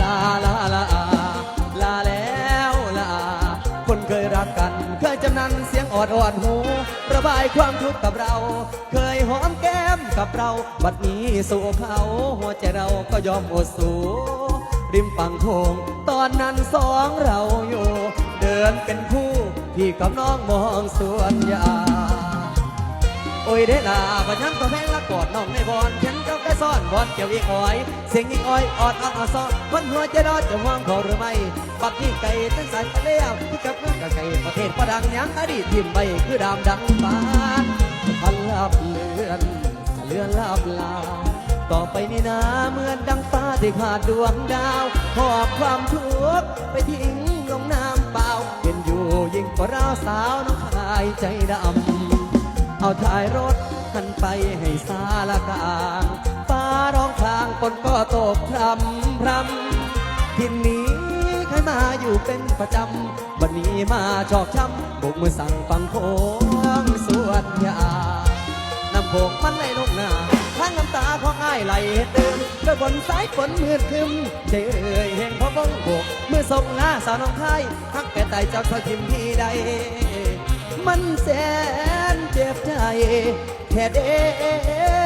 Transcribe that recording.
ลาลาลาลาแล้วลาคนเคยรักกัน เคยจำนันเสียงออดออดหู ระบายความทุกข์กับเรา เคยหอมแก้มกับเรา บัดนี้สู่เขา หัวใจเราก็ยอมอดสูริมฝั่งโขงตอนนั้นสองเราอยู่ เดินเป็นคู่พี่กับน้องมองสวนยา โอ้ยเด้ลาบัดย้ำตัวแพงละกอดน้องในบอนฉันเจ้าแก่ซ่อนบอนเกี่ยวอีกอ้อย เสียงอีกอ้อยออดออดออดซ้อนคนหัวใจรอดจะห่วงเขาหรือไม่ปักที่ไก่ตั้งสายไปแล้วที่กับเมืองกับไก่ประเทศประดังยังอดีตทิมไปคือดามดังปาพันลับเลือนเลือนลับลา ต่อไปนี่นะเหมือนดังฟ้าที่ขาดดวงดาวหอบความทุกข์ไปทิ้งลงน้ำเปล่าเป็นอยู่ยิ่งกว่าเราสาวน้องชายใจดำ เอาถ่ายรถหันไปให้สาละกลางฟ้าร้องครางฝนก็ตกพรำพรำทินนี้ใครมาอยู่เป็นประจำ วันนี้มาชอกช้ำบุกมือสั่งฟังโค้งสวนยาน้ำโขงมันไหลลงหน้าทั้งน้ำตาของอ้ายไหลเติมกระบนสายฝนมืดคึมเจเอ่ยแห่งพระบงโบกมือส่งหน้าสาวน้องไทยทักแต่ไตเจ้าทอทิมที่ใด มันแส แท้เด้